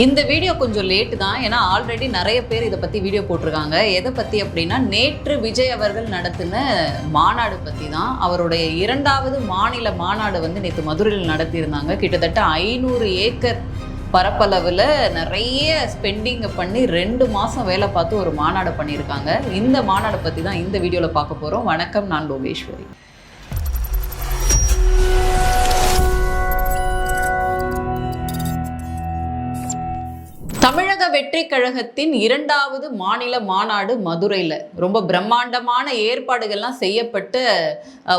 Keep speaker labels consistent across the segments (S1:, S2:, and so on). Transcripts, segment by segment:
S1: இந்த வீடியோ கொஞ்சம் லேட்டு தான். ஏன்னா ஆல்ரெடி நிறைய பேர் இதை பற்றி வீடியோ போட்டிருக்காங்க. எதை பற்றி அப்படின்னா நேற்று விஜய் அவர்கள் நடத்தின மாநாடு பற்றி தான். அவருடைய இரண்டாவது மாநில மாநாடு வந்து நேற்று மதுரையில் நடத்தியிருந்தாங்க. கிட்டத்தட்ட ஐநூறு ஏக்கர் பரப்பளவில் நிறைய ஸ்பெண்டிங்கை பண்ணி ரெண்டு மாதம் வேலை பார்த்து ஒரு மாநாடு பண்ணியிருக்காங்க. இந்த மாநாடை பற்றி தான் இந்த வீடியோவில் பார்க்க போகிறோம் வணக்கம் நான் லோகேஸ்வரி. like பல்கலைக்கழகத்தின் இரண்டாவது மாநில மாநாடு மதுரையில். ரொம்ப பிரம்மாண்டமான ஏற்பாடுகள்லாம் செய்யப்பட்ட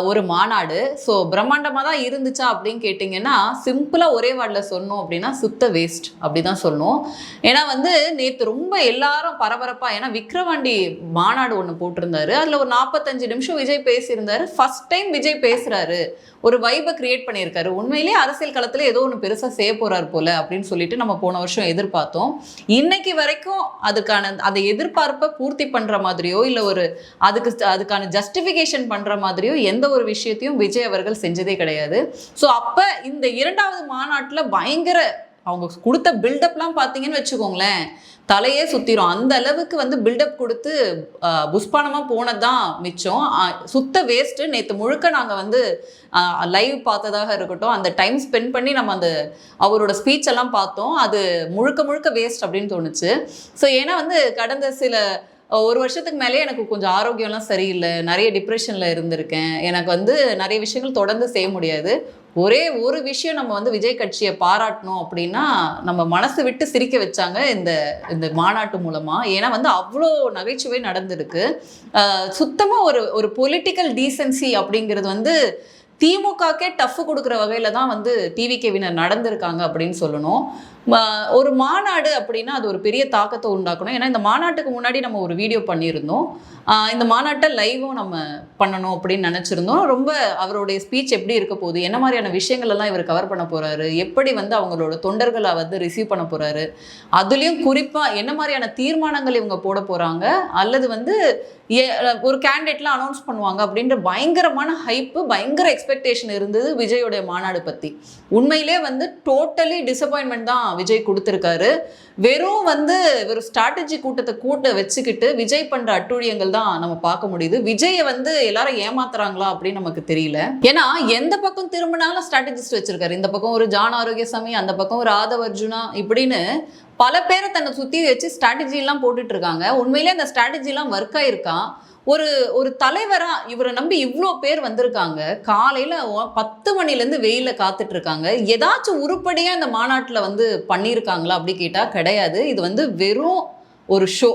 S1: ஒரு மாநாடு. ஸோ பிரம்மாண்டமாக தான் இருந்துச்சா அப்படின்னு கேட்டிங்கன்னா சிம்பிளாக ஒரே வார்டில் சொன்னோம் அப்படின்னா சுத்த வேஸ்ட் அப்படி தான் சொன்னோம். ஏன்னா வந்து நேற்று ரொம்ப எல்லாரும் பரபரப்பாக ஏன்னா விக்ரவாண்டி மாநாடு ஒன்று போட்டிருந்தாரு. அதில் ஒரு நாற்பத்தஞ்சு நிமிஷம் விஜய் பேசியிருந்தாரு. ஃபஸ்ட் டைம் விஜய் பேசுகிறாரு ஒரு வைபை கிரியேட் பண்ணியிருக்காரு. உண்மையிலேயே அரசியல் களத்தில் ஏதோ ஒன்று பெருசாக செய்ய போகிறார் போல அப்படின்னு சொல்லிட்டு நம்ம போன வருஷம் எதிர்பார்த்தோம். இன்னைக்கு வரைக்கும் அதுக்கான அந்த எதிர்பார்ப்பை பூர்த்தி பண்ற மாதிரியோ இல்லை ஒரு அதுக்கு அதுக்கான ஜஸ்டிஃபிகேஷன் பண்ற மாதிரியோ எந்த ஒரு விஷயத்தையும் விஜய் அவர்கள் செஞ்சதே கிடையாது. ஸோ அப்போ இந்த இரண்டாவது மாநாட்டில் பயங்கர அவங்க கொடுத்த பில்டப்லாம் பார்த்தீங்கன்னு வச்சுக்கோங்களேன் தலையே சுற்றிடும் அந்த அளவுக்கு வந்து பில்டப் கொடுத்து புஷ்பானமாக போனது தான் மிச்சம். சுத்த வேஸ்ட்டு நேற்று முழுக்க நாங்கள் வந்து லைவ் பார்த்ததாக இருக்கட்டும் அந்த டைம் ஸ்பெண்ட் பண்ணி நம்ம அந்த அவரோட ஸ்பீச் எல்லாம் பார்த்தோம். அது முழுக்க முழுக்க வேஸ்ட் அப்படின்னு தோணுச்சு. ஸோ ஏன்னா வந்து கடந்த சில ஒரு வருஷத்துக்கு மேலே எனக்கு கொஞ்சம் ஆரோக்கியம்லாம் சரியில்லை. நிறைய டிப்ரெஷனில் இருந்திருக்கேன். எனக்கு வந்து நிறைய விஷயங்கள் தொடர்ந்து செய்ய முடியாது. ஒரே ஒரு விஷயம் நம்ம வந்து விஜய் கட்சியை பாராட்டணும் அப்படின்னா நம்ம மனசு விட்டு சிரிக்க வச்சாங்க இந்த இந்த மாநாட்டு மூலமாக ஏன்னா வந்து அவ்வளோ நகைச்சுவை நடந்திருக்கு. சுத்தமாக ஒரு ஒரு பொலிட்டிக்கல் டீசென்சி அப்படிங்கிறது வந்து திமுகக்கே டஃப் கொடுக்குற வகையில் தான் வந்து டிவிகேவினர் நடந்திருக்காங்க அப்படின்னு சொல்லணும். ஒரு மாநாடு அப்படின்னா அது ஒரு பெரிய தாக்கத்தை உண்டாக்கணும். ஏன்னா இந்த மாநாட்டுக்கு முன்னாடி நம்ம ஒரு வீடியோ பண்ணியிருந்தோம். இந்த மாநாட்டை லைவும் நம்ம பண்ணணும் அப்படின்னு நினச்சிருந்தோம். ரொம்ப அவருடைய ஸ்பீச் எப்படி இருக்க போகுது? என்ன மாதிரியான விஷயங்கள் எல்லாம் இவர் கவர் பண்ண போகிறாரு எப்படி வந்து அவங்களோட தொண்டர்களை வந்து ரிசீவ் பண்ண போகிறாரு அதுலேயும் குறிப்பாக என்ன மாதிரியான தீர்மானங்கள் இவங்க போட போகிறாங்க அல்லது வந்து ஏ- ஒரு கேண்டிடேட்லாம் அனௌன்ஸ் பண்ணுவாங்க அப்படின்ற பயங்கரமான ஹைப்பு பயங்கர எக்ஸ்பெக்டேஷன் இருந்தது விஜயோடைய மாநாடு பற்றி உண்மையிலே வந்து டோட்டலி டிசப்பாயின்மெண்ட் தான் விஜய் கொடுத்துருக்காரு. வெறும் வந்து ஒரு ஸ்ட்ராட்டஜி கூட்டத்தை கூட்ட வச்சுக்கிட்டு விஜய் பண்ற அட்டூழியங்கள் தான் நம்ம பார்க்க முடியுது. விஜயை வந்து எல்லாரும் ஏமாத்துறாங்களா அப்படின்னு நமக்கு தெரியல. ஏன்னா எந்த பக்கம் திரும்பினாலும் ஸ்ட்ராட்டஜிஸ்ட் வச்சிருக்காரு. இந்த பக்கம் ஒரு ஜான் ஆரோக்கியசாமி அந்த பக்கம் ஒரு ஆதவ அர்ஜுனா இப்படின்னு பல பேரை தன்னை சுத்தி வச்சு ஸ்ட்ராட்டஜி எல்லாம் போட்டுட்டு இருக்காங்க. உண்மையிலே அந்த ஸ்ட்ராட்டஜி எல்லாம் ஒர்க் ஆயிருக்கான் ஒரு ஒரு தலைவராக இவரை நம்பி இவ்வளோ பேர் வந்திருக்காங்க. காலையில் பத்து மணிலேருந்து வெயிலில் காத்துட்டு இருக்காங்க ஏதாச்சும் உருப்படியாக இந்த மாநாட்டில் வந்து பண்ணியிருக்காங்களா அப்படி கேட்டால் கிடையாது. இது வந்து வெறும் ஒரு ஷோ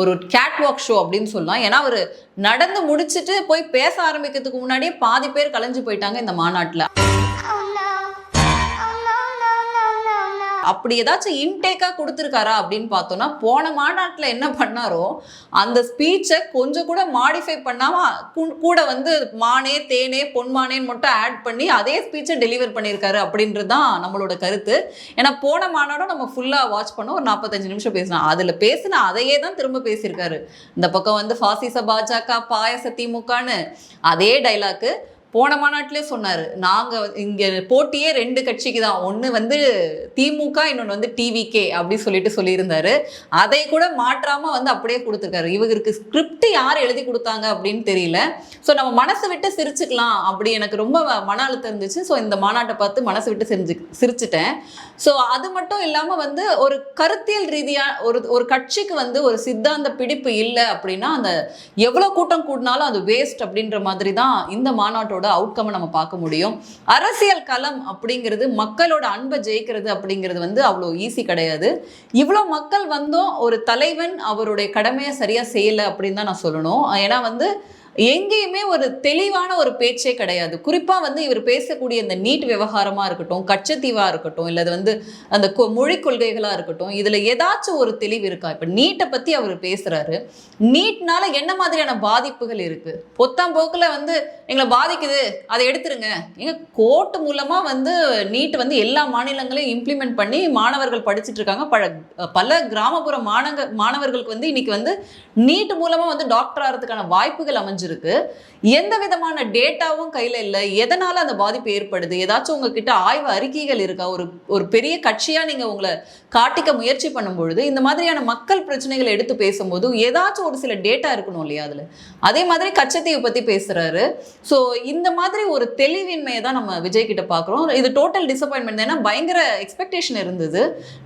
S1: ஒரு கேட்வாக் ஷோ அப்படின்னு சொல்லலாம். ஏன்னா அவர் நடந்து முடிச்சிட்டு போய் பேச ஆரம்பிக்கிறதுக்கு முன்னாடியே பாதி பேர் கலைஞ்சு போயிட்டாங்க இந்த மாநாட்டில்.
S2: Oh
S1: அப்படி ஏதாச்சும் இன்டேக்காக கொடுத்துருக்காரா அப்படின்னு பார்த்தோம்னா போன மாநாட்டில் என்ன பண்ணாரோ அந்த ஸ்பீச்சை கொஞ்சம் கூட மாடிஃபை பண்ணாமல் கூட வந்து மானே தேனே பொன்மானேன்னு மட்டும் ஆட் பண்ணி அதே ஸ்பீச்சை டெலிவர் பண்ணியிருக்காரு அப்படின்றது தான் நம்மளோட கருத்து. ஏன்னா போன மாநாடும் நம்ம ஃபுல்லாக வாட்ச் பண்ணோம். ஒரு நாற்பத்தஞ்சு நிமிஷம் பேசினோம். அதில் பேசின அதையே தான் திரும்ப பேசியிருக்காரு. இந்த பக்கம் வந்து ஃபாசிச பாஜக பாயச திமுகன்னு அதே டைலாக்கு போன மாநாட்டிலே சொன்னார். நாங்கள் இங்கே போட்டியே ரெண்டு கட்சிக்கு தான் ஒன்று வந்து திமுக இன்னொன்று வந்து டிவிகே அப்படி சொல்லிட்டு சொல்லியிருந்தாரு. அதை கூட மாற்றாமல் வந்து அப்படியே கொடுத்துருக்காரு. இவருக்கு ஸ்கிரிப்ட் யார் எழுதி கொடுத்தாங்க அப்படின்னு தெரியல. ஸோ நம்ம மனசு விட்டு சிரிச்சுக்கலாம் அப்படி எனக்கு ரொம்ப மன அழுத்தம் இருந்துச்சு. ஸோ இந்த மாநாட்டை பார்த்து மனசு விட்டு சிரிஞ்சு சிரிச்சிட்டேன். ஸோ அது மட்டும் இல்லாமல் வந்து ஒரு கருத்தியல் ரீதியாக ஒரு ஒரு கட்சிக்கு வந்து ஒரு சித்தாந்த பிடிப்பு இல்லை அப்படின்னா அந்த எவ்வளோ கூட்டம் கூடினாலும் அது வேஸ்ட் அப்படின்ற மாதிரி தான் இந்த மாநாட்டோட அவுட்கம்மை நம்ம பார்க்க முடியும். அரசியல் களம் அப்படிங்கிறது மக்களோட அன்பை ஜெயிக்கிறது அப்படிங்கிறது வந்து அவ்வளோ ஈஸி கிடையாது. இவ்வளோ மக்கள் வந்தும் ஒரு தலைவன் அவருடைய கடமையை சரியாக செய்யலை அப்படின்னு தான் நான் சொல்லணும். ஏன்னா வந்து எங்கேயுமே ஒரு தெளிவான ஒரு பேச்சே கிடையாது. குறிப்பாக வந்து இவர் பேசக்கூடிய இந்த நீட் விவகாரமாக இருக்கட்டும் கச்சத்தீவாக இருக்கட்டும் இல்லை அது வந்து அந்த கொ- மொழி கொள்கைகளாக இருக்கட்டும் இதில் ஏதாச்சும் ஒரு தெளிவு இருக்கா? இப்போ நீட்டை பற்றி அவர் பேசுகிறாரு நீட்னால என்ன மாதிரியான பாதிப்புகள் இருக்குது பொத்தாம்போக்கில் வந்து எங்களை பாதிக்குது அதை எடுத்துருங்க. எங்க கோர்ட் மூலமாக வந்து நீட் வந்து எல்லா மாநிலங்களையும் இம்ப்ளிமெண்ட் பண்ணி மாணவர்கள் படிச்சுட்டு இருக்காங்க. பல பல கிராமப்புற மாணக மாணவர்களுக்கு வந்து இன்னைக்கு வந்து நீட் மூலமாக வந்து டாக்டர் ஆகிறதுக்கான வாய்ப்புகள் அமைஞ்சு அமைஞ்சிருக்கு. எந்த விதமான டேட்டாவும் கையில் இல்லை. எதனால அந்த பாதிப்பு ஏற்படுது? ஏதாச்சும் உங்ககிட்ட ஆய்வு அறிக்கைகள் இருக்கா? ஒரு ஒரு பெரிய கட்சியாக நீங்கள் உங்களை காட்டிக்க முயற்சி பண்ணும்பொழுது இந்த மாதிரியான மக்கள் பிரச்சனைகளை எடுத்து பேசும்போது ஏதாச்சும் ஒரு சில டேட்டா இருக்கணும் இல்லையா அதில்? அதே மாதிரி கச்சத்தீவை பற்றி பேசுகிறாரு ஸோ இந்த மாதிரி ஒரு தெளிவின்மையை தான் நம்ம விஜய் கிட்ட பார்க்குறோம் இது டோட்டல் டிசப்பாயின்மெண்ட் ஏன்னா பயங்கர எக்ஸ்பெக்டேஷன் இருந்தது.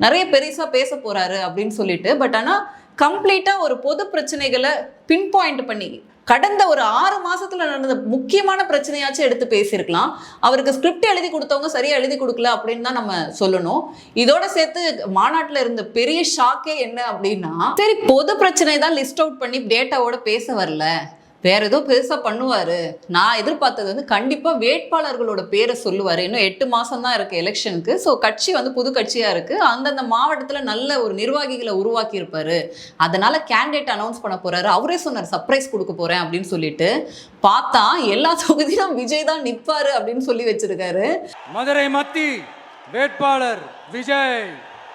S1: நிறைய பெருசாக பேச போகிறாரு அப்படின்னு சொல்லிட்டு. பட் ஆனால் கம்ப்ளீட்டாக ஒரு பொது பிரச்சனைகளை பின் பாயிண்ட் பண்ணி கடந்த ஒரு ஆறு மாசத்துல நடந்த முக்கியமான பிரச்சனையாச்சும் எடுத்து பேசியிருக்கலாம். அவருக்கு ஸ்கிரிப்ட் எழுதி கொடுத்தவங்க சரியா எழுதி கொடுக்கல அப்படின்னு தான் நம்ம சொல்லணும். இதோட சேர்த்து மாநாட்டில் இருந்த பெரிய ஷாக்கே என்ன அப்படின்னா சரி பொது பிரச்சனை தான் லிஸ்ட் அவுட் பண்ணி டேட்டாவோட பேச வரல. வேற ஏதோ பெருசா பண்ணுவாரு. நான் எதிர்பார்த்தது வந்து கண்டிப்பா வேட்பாளர்களோட பேரை சொல்லுவாரு. இன்னும் எட்டு மாசம் தான் இருக்கு எலெக்ஷனுக்கு. ஸோ கட்சி வந்து புது கட்சியா இருக்கு. அந்தந்த மாவட்டத்துல நல்ல ஒரு நிர்வாகிகளை உருவாக்கி இருப்பாரு. அதனால கேண்டிடேட் அனௌன்ஸ் பண்ண போறாரு. அவரே சொன்னார் சர்ப்ரைஸ் கொடுக்க போறேன் அப்படின்னு சொல்லிட்டு. பார்த்தா எல்லா தொகுதியிலும் விஜய் தான் நிற்பார் அப்படின்னு சொல்லி வச்சிருக்காரு.
S3: மதுரை மத்தி வேட்பாளர் விஜய்.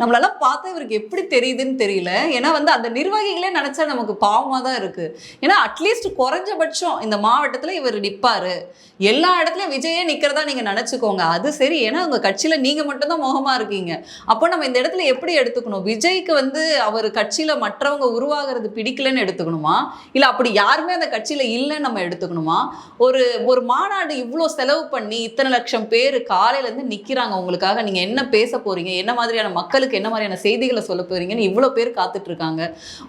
S1: நம்மளெல்லாம் பார்த்தா இவருக்கு எப்படி தெரியுதுன்னு தெரியல. ஏன்னா வந்து அந்த நிர்வாகிகளே நினைச்சா நமக்கு பாவமாக தான் இருக்கு. ஏன்னா அட்லீஸ்ட் குறைஞ்சபட்சம் இந்த மாவட்டத்தில் இவர் நிற்பாரு எல்லா இடத்துலையும் விஜயே நிற்கிறதா நீங்கள் நினச்சிக்கோங்க. அது சரி. ஏன்னா உங்கள் கட்சியில் நீங்கள் மட்டும்தான் மோகமாக இருக்கீங்க. அப்போ நம்ம இந்த இடத்துல எப்படி எடுத்துக்கணும்? விஜய்க்கு வந்து அவர் கட்சியில் மற்றவங்க உருவாகிறது பிடிக்கலன்னு எடுத்துக்கணுமா? இல்லை அப்படி யாருமே அந்த கட்சியில் இல்லைன்னு நம்ம எடுத்துக்கணுமா? ஒரு ஒரு மாநாடு இவ்வளோ செலவு பண்ணி இத்தனை லட்சம் பேர் காலையிலேருந்து நிற்கிறாங்க உங்களுக்காக நீங்கள் என்ன பேச போறீங்க? என்ன மாதிரியான மக்களுக்கு என்ன மாதிரியான செய்திகளை சொல்ல போறீங்கன்னு இவ்வளோ பேர் காத்துட்டு இருக்காங்க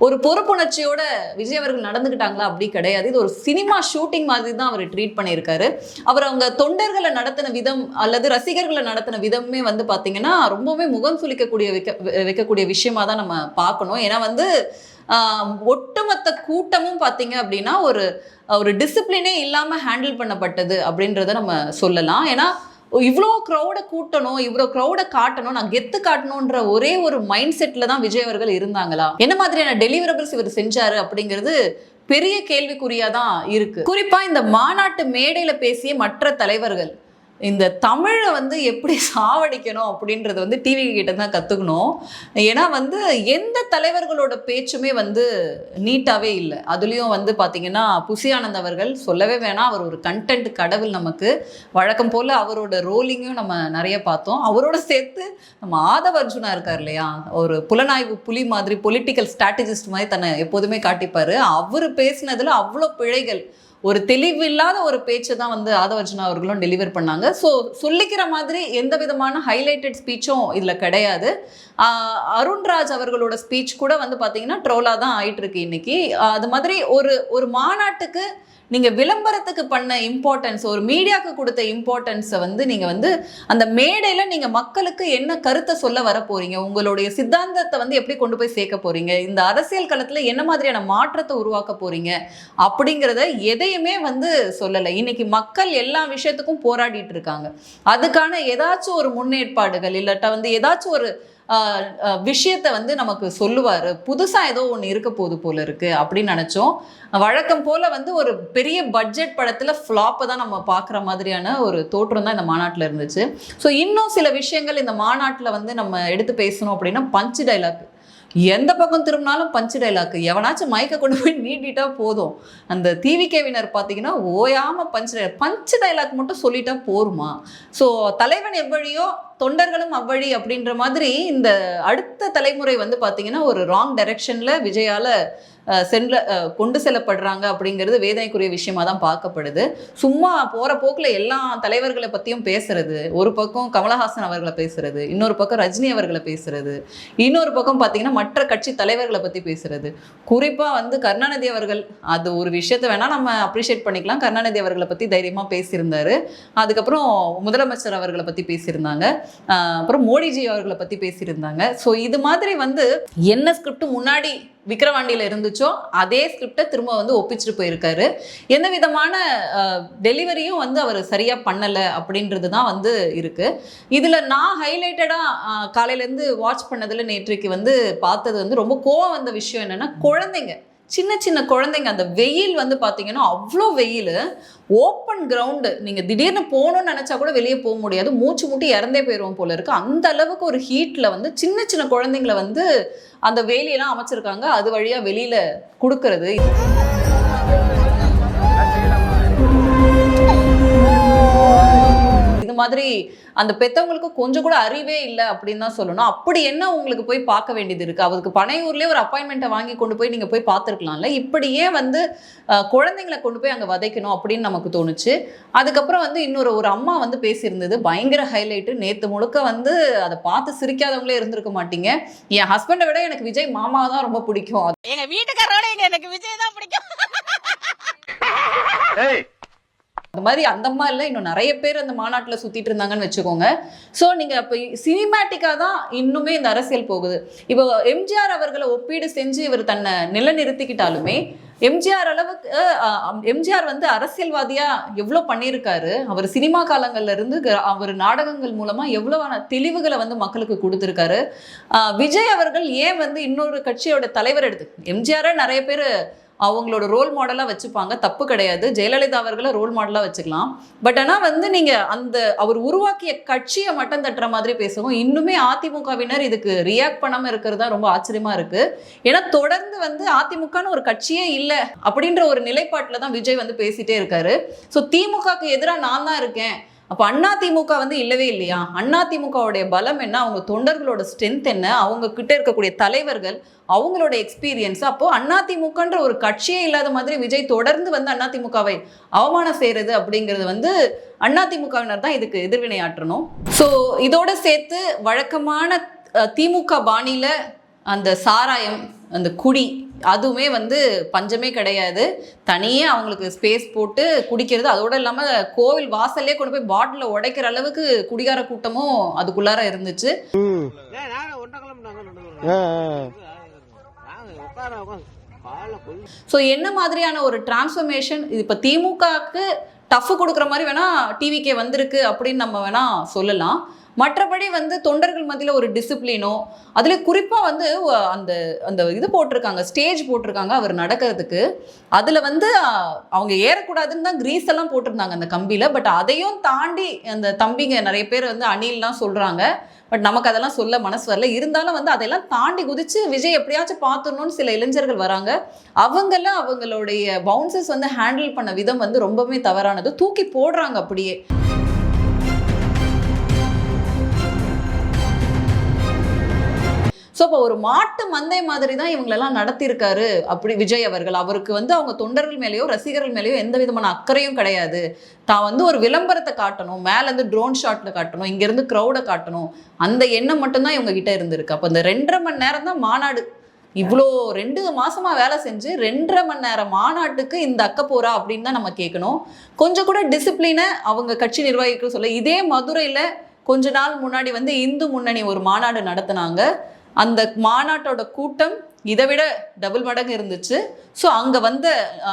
S1: ஒரு பொறுப்புணர்ச்சியோட விஜய் அவர்கள் நடந்துக்கிட்டாங்களா அப்படி கிடையாது. இது ஒரு சினிமா ஷூட்டிங் மாதிரி தான் அவர் ட்ரீட் பண்ணியிருக்காரு. அவர் அவங்க தொண்டர்களை நடத்தின விதம் அல்லது ரசிகர்களை நடத்தின விதமே வந்து பார்த்தீங்கன்னா ரொம்பவே முகம் சுளிக்கக்கூடிய வைக்க வைக்கக்கூடிய விஷயமா தான் நம்ம பார்க்கணும். ஏன்னா வந்து ஒட்டுமொத்த கூட்டமும் பார்த்தீங்க அப்படின்னா ஒரு ஒரு டிசிப்ளினே இல்லாமல் ஹேண்டில் பண்ணப்பட்டது அப்படின்றத நம்ம சொல்லலாம். ஏன்னா இவ்வளோ க்ரௌடை கூட்டணும் இவ்வளோ க்ரௌடை காட்டணும் நான் கெத்து காட்டணுன்ற ஒரே ஒரு மைண்ட் செட்டில் தான் விஜய் அவர்கள் இருந்தாங்களா? என்ன மாதிரியான டெலிவரபிள்ஸ் இவர் செஞ்சாரு அப்படிங்கிறது பெரிய கேள்விக்குறியாக தான் இருக்கு. குறிப்பா இந்த மாநாட்டு மேடையில பேசிய மற்ற தலைவர்கள் இந்த தமிழை வந்து எப்படி சாவடிக்கணும் அப்படின்றது வந்து டிவி கிட்ட தான் கற்றுக்கணும் ஏன்னா வந்து எந்த தலைவர்களோட பேச்சுமே வந்து நீட்டாகவே இல்லை. அதுலேயும் வந்து பார்த்திங்கன்னா புசியானந்த் அவர்கள் சொல்லவே வேணாம் அவர் ஒரு கண்டென்ட் கடவுள் நமக்கு. வழக்கம் போல் அவரோட ரோலிங்கும் நம்ம நிறைய பார்த்தோம். அவரோட சேர்த்து நம்ம ஆதவ அர்ஜுனா இருக்கார் இல்லையா? ஒரு புலனாய்வு புலி மாதிரி பொலிட்டிக்கல் ஸ்ட்ராட்டஜிஸ்ட் மாதிரி தன்னை எப்போதுமே காட்டிப்பார். அவர் பேசினதில் அவ்வளோ பிழைகள் ஒரு தெளிவில்லாத ஒரு பேச்சை தான் வந்து ஆதவர்ஜுனா அவர்களும் டெலிவர் பண்ணாங்க. ஸோ சொல்லிக்கிற மாதிரி எந்த விதமான ஹைலைட்டட் ஸ்பீச்சும் இதில் கிடையாது. அருண்ராஜ் அவர்களோட ஸ்பீச் கூட வந்து பார்த்தீங்கன்னா ட்ரோலாக தான் ஆயிட்டு இருக்கு இன்னைக்கு. அது மாதிரி ஒரு ஒரு மாநாட்டுக்கு நீங்கள் விளம்பரத்துக்கு பண்ண இம்பார்ட்டன்ஸ் ஒரு மீடியாவுக்கு கொடுத்த இம்பார்ட்டன்ஸை வந்து நீங்கள் வந்து அந்த மேடையில் நீங்கள் மக்களுக்கு என்ன கருத்தை சொல்ல வர போறீங்க? உங்களுடைய சித்தாந்தத்தை வந்து எப்படி கொண்டு போய் சேர்க்க போறீங்க? இந்த அரசியல் களத்தில் என்ன மாதிரியான மாற்றத்தை உருவாக்க போறீங்க? அப்படிங்கிறத எதையுமே வந்து சொல்லலை. இன்னைக்கு மக்கள் எல்லா விஷயத்துக்கும் போராடிட்டு இருக்காங்க. அதுக்கான ஏதாச்சும் ஒரு முன்னேற்பாடுகள் இல்லாட்டா வந்து ஏதாச்சும் ஒரு விஷயத்தை வந்து நமக்கு சொல்லுவார். புதுசாக ஏதோ ஒன்று இருக்க போகுது போல இருக்கு அப்படின்னு நினச்சோம். வழக்கம் போல் வந்து ஒரு பெரிய பட்ஜெட் படத்தில் ஃப்ளாப்பை தான் நம்ம பார்க்குற மாதிரியான ஒரு தோற்றம் தான் இந்த மாநாட்டில் இருந்துச்சு. ஸோ இன்னும் சில விஷயங்கள் இந்த மாநாட்டில் வந்து நம்ம எடுத்து பேசணும் அப்படின்னா பஞ்சு டைலாக் எந்த பக்கம் திரும்பினாலும் பஞ்சு டைலாக் எவனாச்சும் மயக்க கொண்டு போய் நீட்டிட்டா போதும். அந்த தீவிகேவினர் பார்த்தீங்கன்னா ஓயாம பஞ்சு டைலாக் பஞ்சு டைலாக் மட்டும் சொல்லிட்டா போருமா? ஸோ தலைவன் எவ்வழியோ தொண்டர்களும் அவ்வழி அப்படின்ற மாதிரி இந்த அடுத்த தலைமுறை வந்து பார்த்தீங்கன்னா ஒரு ராங் டைரக்ஷனில் விஜயால சென்ற கொண்டு செல்லப்படுறாங்க அப்படிங்கிறது வேதனைக்குரிய விஷயமா தான் பார்க்கப்படுது. சும்மா போற போக்குல எல்லா தலைவர்களை பத்தியும் பேசுறது ஒரு பக்கம் கமலஹாசன் அவர்களை பேசுறது இன்னொரு பக்கம் ரஜினி அவர்களை பேசுறது இன்னொரு பக்கம் பார்த்தீங்கன்னா மற்ற கட்சி தலைவர்களை பத்தி பேசுறது. குறிப்பா வந்து கருணாநிதி அவர்கள் அது ஒரு விஷயத்தை வேணா நம்ம அப்ரிஷியேட் பண்ணிக்கலாம். கருணாநிதி அவர்களை பத்தி தைரியமா பேசியிருந்தாரு. அதுக்கப்புறம் முதலமைச்சர் அவர்களை பத்தி பேசியிருந்தாங்க. அப்புறம் மோடிஜி அவர்களை பத்தி பேசியிருந்தாங்க. ஸோ இது மாதிரி வந்து என்ன ஸ்கிரிப்ட் முன்னாடி விக்ரவாண்டியில் இருந்துச்சோ அதே ஸ்கிரிப்டை திரும்ப வந்து ஒப்பிச்சுட்டு போயிருக்காரு. எந்த விதமான டெலிவரியும் வந்து அவர் சரியாக பண்ணலை அப்படின்றது தான் வந்து இருக்குது இதில் நான் ஹைலைட்டடாக காலையிலேருந்து வாட்ச் பண்ணதில் நேற்றைக்கு வந்து பார்த்தது வந்து ரொம்ப கோவம் வந்த விஷயம் என்னென்னா குழந்தைங்க. சின்ன சின்ன குழந்தைங்க அந்த வெயில் வந்து பார்த்தீங்கன்னா அவ்வளோ வெயில். ஓப்பன் கிரவுண்டு நீங்கள் திடீர்னு போகணும்னு நினச்சா கூட வெளியே போக முடியாது. மூச்சு முட்டி இறந்தே போயிடுவோம் போல இருக்கு. அந்த அளவுக்கு ஒரு ஹீட்டில் வந்து சின்ன சின்ன குழந்தைங்கள வந்து அந்த வேலியெல்லாம் அமைச்சிருக்காங்க. அது வழியாக வெளியில் கொடுக்கறது. இது மாதிரி அந்த பெத்தவங்களுக்கு கொஞ்சம் கூட அறிவே இல்லை அப்படின்னு தான் சொல்லணும். அப்படி என்ன உங்களுக்கு போய் பார்க்க வேண்டியது இருக்கு? அதுக்கு பனையூர்லேயே ஒரு அப்பாயின்மெண்ட்டை வாங்கி கொண்டு போய் நீங்க போய் பார்த்துருக்கலாம்ல இப்படியே வந்து குழந்தைங்களை கொண்டு போய் அங்க வதைக்கணும் அப்படின்னு நமக்கு தோணுச்சு. அதுக்கப்புறம் வந்து இன்னொரு ஒரு அம்மா வந்து பேசியிருந்தது. பயங்கர ஹைலைட்டு நேத்து முழுக்க வந்து அதை பார்த்து சிரிக்காதவங்களே இருந்திருக்க மாட்டீங்க. என் ஹஸ்பண்டை விட எனக்கு விஜய் மாமா தான் ரொம்ப பிடிக்கும்.
S4: எங்க வீட்டுக்காரோட எனக்கு விஜய் தான் பிடிக்கும்.
S1: அந்த மாதிரி அந்த மாதிரிலாம் இல்லை இன்னும் நிறைய பேர் அந்த மாநாட்டில் சுற்றிட்டு இருந்தாங்கன்னு வச்சுக்கோங்க. ஸோ நீங்கள் இப்போ சினிமேட்டிக்காக தான் இன்னுமே இந்த அரசியல் போகுது. இப்போ எம்ஜிஆர் அவர்களை ஒப்பீடு செஞ்சு இவர் தன்னை நிலைநிறுத்திக்கிட்டாலுமே எம்ஜிஆர் அளவுக்கு எம்ஜிஆர் வந்து அரசியல்வாதியா எவ்வளோ பண்ணியிருக்காரு? அவர் சினிமா காலங்கள்ல இருந்து க- அவர் நாடகங்கள் மூலமா எவ்வளவான தெளிவுகளை வந்து மக்களுக்கு கொடுத்துருக்காரு? விஜய் அவர்கள் ஏன் வந்து இன்னொரு கட்சியோட தலைவர் எடுத்து எம்ஜிஆரை நிறைய பேர் அவங்களோட ரோல் மாடலாக வச்சுப்பாங்க. தப்பு கிடையாது. ஜெயலலிதா அவர்களை ரோல் மாடலாக வச்சுக்கலாம். பட் ஆனால் வந்து நீங்கள் அந்த அவர் உருவாக்கிய கட்சியை மட்டம் தட்டுற மாதிரி பேசவும் இன்னுமே அதிமுகவினர் இதுக்கு ரியாக்ட் பண்ணாமல் இருக்கிறது தான் ரொம்ப ஆச்சரியமாக இருக்குது ஏன்னா தொடர்ந்து வந்து அதிமுகன்னு ஒரு கட்சியே இல்லை அப்படின்ற ஒரு நிலைப்பாட்டில் தான் விஜய் வந்து பேசிட்டே இருக்காரு. ஸோ திமுகக்கு எதிராக நான் தான் இருக்கேன். அப்போ அண்ணா திமுக வந்து இல்லவே இல்லையா? அண்ணா திமுகவுடைய பலம் என்ன? அவங்க தொண்டர்களோட ஸ்ட்ரென்த் என்ன? அவங்க கிட்ட இருக்கக்கூடிய தலைவர்கள் அவங்களோட எக்ஸ்பீரியன்ஸ் அப்போ அண்ணா திமுகன்ற ஒரு கட்சியே இல்லாத மாதிரி விஜய் தொடர்ந்து வந்து அண்ணா திமுகவை அவமானம் செய்யறது அப்படிங்கிறது வந்து அண்ணா திமுகவினர் தான் இதுக்கு எதிர்வினையாற்றணும் ஸோ இதோட சேர்த்து வழக்கமான திமுக பாணியில அந்த சாராயம் அந்த குடி அதுவுமே வந்து பஞ்சமே கிடையாது. தனியே அவங்களுக்கு ஸ்பேஸ் போட்டு குடிக்கிறது. அதோட இல்லாமல் கோவில் வாசல்லே கொண்டு போய் பாட்டிலில் உடைக்கிற அளவுக்கு குடிகார கூட்டமும் அதுக்குள்ளார இருந்துச்சு. ஸோ என்ன மாதிரியான ஒரு டிரான்ஸ்ஃபர்மேஷன் இது இப்போ திமுகவுக்கு டஃப் கொடுக்குற மாதிரி வேணா டிவிக்கே வந்திருக்கு அப்படின்னு நம்ம வேணா சொல்லலாம். மற்றபடி வந்து தொண்டர்கள் மத்தியில் ஒரு டிசிப்ளினோ அதில் குறிப்பாக வந்து அந்த அந்த இது போட்டிருக்காங்க ஸ்டேஜ் போட்டிருக்காங்க அவர் நடக்கிறதுக்கு. அதில் வந்து அவங்க ஏறக்கூடாதுன்னு தான் கிரீஸ் எல்லாம் போட்டிருந்தாங்க அந்த கம்பியில் பட் அதையும் தாண்டி அந்த தம்பிங்க நிறைய பேர் வந்து அணில்லாம் சொல்கிறாங்க பட் நமக்கு அதெல்லாம் சொல்ல மனசு வரல. இருந்தாலும் வந்து அதெல்லாம் தாண்டி குதிச்சு விஜய் எப்படியாச்சும் பார்த்துடணும்னு சில இளைஞர்கள் வராங்க. அவங்கெல்லாம் அவங்களுடைய பவுன்சஸ் வந்து ஹேண்டில் பண்ண விதம் வந்து ரொம்பவே தவறானது. தூக்கி போடுறாங்க அப்படியே. ஸோ இப்போ ஒரு மாட்டு மந்தை மாதிரி தான் இவங்களெல்லாம் நடத்தியிருக்காரு அப்படி விஜய் அவர்கள். அவருக்கு வந்து அவங்க தொண்டர்கள் மேலேயோ ரசிகர்கள் மேலேயோ எந்த விதமான அக்கறையும் கிடையாது. தான் வந்து ஒரு விளம்பரத்தை காட்டணும் மேலேருந்து ட்ரோன் ஷாட்டில் காட்டணும் இங்கேருந்து க்ரௌடை காட்டணும். அந்த எண்ணம் மட்டும்தான் இவங்க கிட்ட இருந்திருக்கு. அப்போ இந்த ரெண்டரை மணி நேரம் தான் மாநாடு. இவ்வளோ ரெண்டு மாசமா வேலை செஞ்சு ரெண்டரை மணி நேரம் மாநாட்டுக்கு இந்த அக்க போறா அப்படின்னு தான் நம்ம கேட்கணும். கொஞ்சம் கூட டிசிப்ளினை அவங்க கட்சி நிர்வாகிகள் சொல்ல இதே மதுரையில் கொஞ்ச நாள் முன்னாடி வந்து இந்து முன்னணி ஒரு மாநாடு நடத்தினாங்க. அந்த மாநாட்டோட கூட்டம் இதை விட டபுள் மடங்கு இருந்துச்சு. ஸோ அங்கே வந்த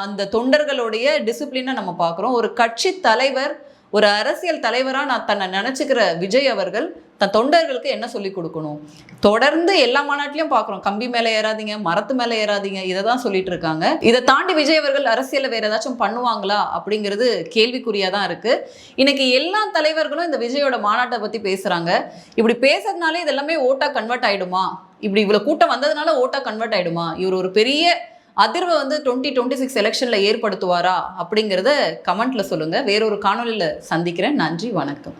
S1: அந்த தொண்டர்களுடைய டிசிப்ளினை நம்ம பார்க்குறோம். ஒரு கட்சி தலைவர் ஒரு அரசியல் தலைவராக நான் தன்னை நினச்சிக்கிற விஜய் அவர்கள் தன் தொண்டர்களுக்கு என்ன சொல்லி கொடுக்கணும்? தொடர்ந்து எல்லா மாநாட்டிலையும் பார்க்குறோம். கம்பி மேலே ஏறாதீங்க மரத்து மேலே ஏறாதீங்க இதை தான் சொல்லிட்டு இருக்காங்க. இதை தாண்டி விஜய் அவர்கள் அரசியலில் வேறு ஏதாச்சும் பண்ணுவாங்களா அப்படிங்கிறது கேள்விக்குறியாக தான் இருக்குது இன்னைக்கு எல்லா தலைவர்களும் இந்த விஜயோட மாநாட்டை பற்றி பேசுகிறாங்க இப்படி பேசுறதுனாலே இதெல்லாமே ஓட்டாக கன்வெர்ட் ஆகிடுமா இப்படி இவ்வளோ கூட்டம் வந்ததுனால ஓட்டாக கன்வெர்ட் ஆயிடுமா? இவர் ஒரு பெரிய அதிர்வை வந்து டுவெண்ட்டி டுவெண்ட்டி சிக்ஸ் எலெக்ஷனில் ஏற்படுத்துவாரா அப்படிங்கிறத கமெண்ட்டில் சொல்லுங்கள் வேறொரு காணொலியில் சந்திக்கிறேன். நன்றி வணக்கம்.